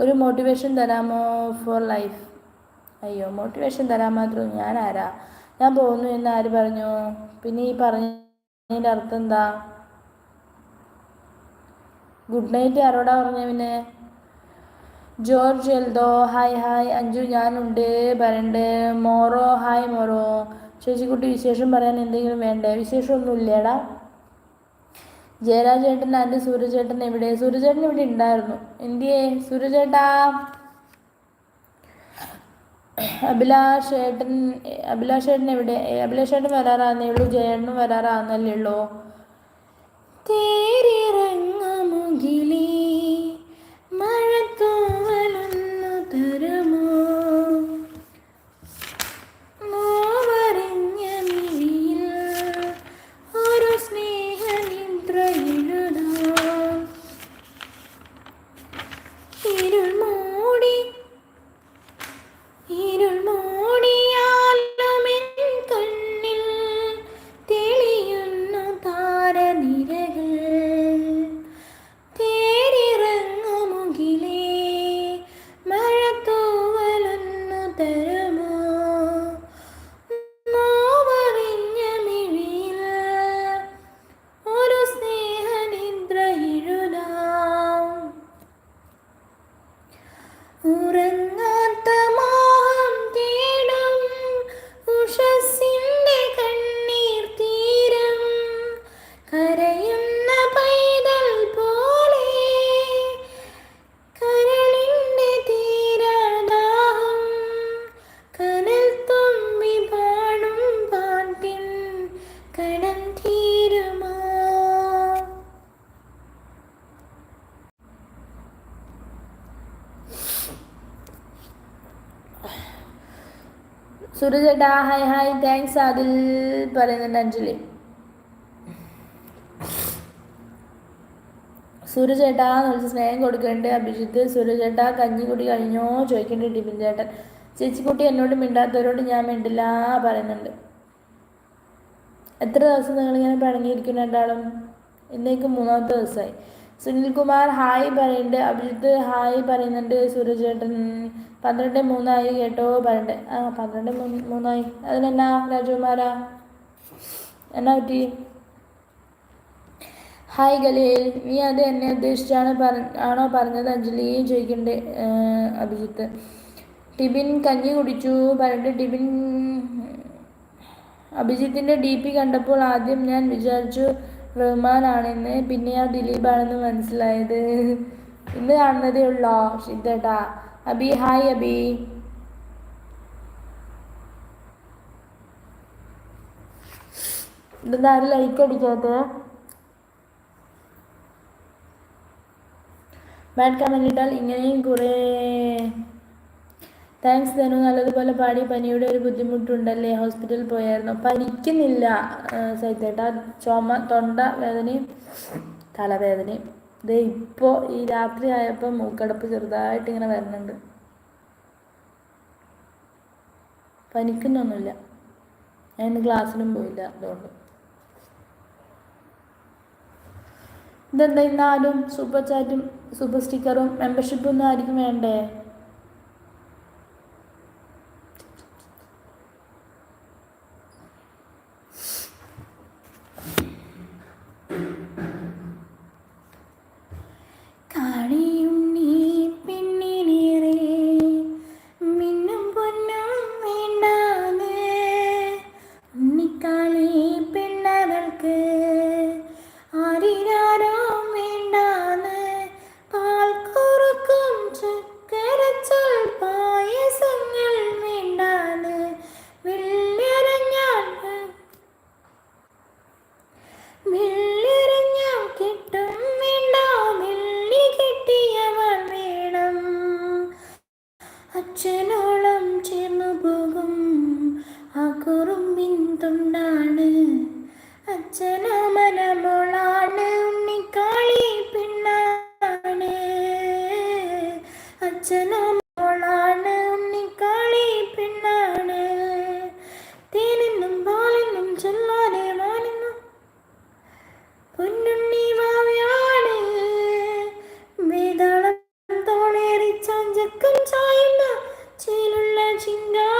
ഒരു മോട്ടിവേഷൻ തരാമോ four life അയ്യോ മോട്ടിവേഷൻ തരാൻ മാത്രം ഞാൻ ആരാ? ഞാൻ പോകുന്നു എന്ന് ആര് പറഞ്ഞു? പിന്നെ ഈ പറഞ്ഞതിന്റെ അർത്ഥം എന്താ? ഗുഡ് നൈറ്റ് ആരോടാ പറഞ്ഞ പിന്നെ? ജോർജ് എൽദോ ഹായ് ഹായ് അഞ്ജു ഞാനുണ്ട് പറയണ്ട് മോറോ ഹായ് മോറോ. ചേച്ചിക്കുട്ടി വിശേഷം പറയാൻ എന്തെങ്കിലും വേണ്ടേ? വിശേഷമൊന്നുമില്ലേടാ. ജയരാജ് ചേട്ടൻ ആൻഡ് സൂര്യചേട്ടൻ എവിടെ? സൂര്യചേട്ടൻ ഇവിടെ ഉണ്ടായിരുന്നു. എന്തിയേ? സൂര്യചേട്ടാ. അഭിലാഷ് ഏട്ടൻ അഭിലാഷ് ഏട്ടൻ എവിടെ? അഭിലാഷ് ഏട്ടൻ വരാറാന്നേ ഉള്ളൂ ജയേട്ടനും വരാറാന്നല്ലേ ഉള്ളൂ. തേരിറങ്ങമുകിലേ സുരജേട്ടാ ഹായ് ഹായ് താങ്ക്സ് അതിൽ പറയുന്നുണ്ട് അഞ്ജലി. സൂര്യചേട്ടാ എന്ന് വിളിച്ച് സ്നേഹം കൊടുക്കേണ്ട അഭിജിത്ത്. സൂര്യചേട്ടാ കഞ്ഞി കുടി കഴിഞ്ഞോ? ചോദിക്കേണ്ട ടിഫിൻ ചേട്ടൻ ചേച്ചിക്കുട്ടി എന്നോട് മിണ്ടാത്തവരോട് ഞാൻ മിണ്ടില്ല പറയുന്നുണ്ട്. എത്ര ദിവസം നിങ്ങളിങ്ങനെ പിണങ്ങിയിരിക്കുന്നു രണ്ടാളും? ഇന്നേക്ക് മൂന്നാമത്തെ ദിവസമായി. സുനിൽകുമാർ ഹായ് പറയുന്നുണ്ട് അഭിജിത്ത് ഹായ് പറയുന്നുണ്ട് സൂര്യചേട്ടൻ പന്ത്രണ്ട് മൂന്നായി കേട്ടോ പറയണ്ട്. ആ പന്ത്രണ്ട് മൂന്ന് മൂന്നായി. അതിനെന്നാ രാജകുമാരാ? എന്നാ പറ്റി? ഹായ് ഗലീൽ നീ അത് എന്നെ ഉദ്ദേശിച്ചാണ് പറ ആണോ പറഞ്ഞത്? അഞ്ജലി ചോദിക്കണ്ടേ അഭിജിത്ത്. ടിബിൻ കഞ്ഞി കുടിച്ചു പറഞ്ഞിട്ട് ടിബിൻ അഭിജിത്തിന്റെ ഡി പി കണ്ടപ്പോൾ ആദ്യം ഞാൻ വിചാരിച്ചു റഹ്മാനാണെന്ന് പിന്നെ ആ ദിലീപാണെന്ന് മനസ്സിലായത്. ഇന്ന് കാണുന്നതേ ഉള്ളോ? സിദ്ധേട്ടാ. അബി ഹായ് അബി. ഇതെന്താ ലൈക്ക് അടിക്കാത്ത? ബാഡ് കമന്റ് ഇട്ടാൽ ഇങ്ങനെയും കുറേ താങ്ക്സ് ധനു നല്ലതുപോലെ പാടി. പനിയുടെ ഒരു ബുദ്ധിമുട്ടുണ്ടല്ലേ? ഹോസ്പിറ്റലിൽ പോയായിരുന്നു. പനിക്കുന്നില്ല. സൈത്തേട്ട ചുമ തൊണ്ട വേദനയും തലവേദനയും. ഇത് ഇപ്പോൾ ഈ രാത്രി ആയപ്പോൾ മൂക്കടപ്പ് ചെറുതായിട്ട് ഇങ്ങനെ വരുന്നുണ്ട് പനിക്കുന്നൊന്നുമില്ല. ഞാൻ ഇന്ന് ക്ലാസ്സിലും പോയില്ല അതുകൊണ്ട്. ഇതെന്താ ഇന്നാലും സൂപ്പർ ചാറ്റും സൂപ്പർ സ്റ്റിക്കറും മെമ്പർഷിപ്പും ഒന്നും ആയിരിക്കും വേണ്ടേ? ആ കുറുമ്പിൻ തുണ്ടാണ് അച്ഛന മനമോളാണ് ഉണ്ണിക്കാളി പിണ്ണാണ്. അച്ഛനോ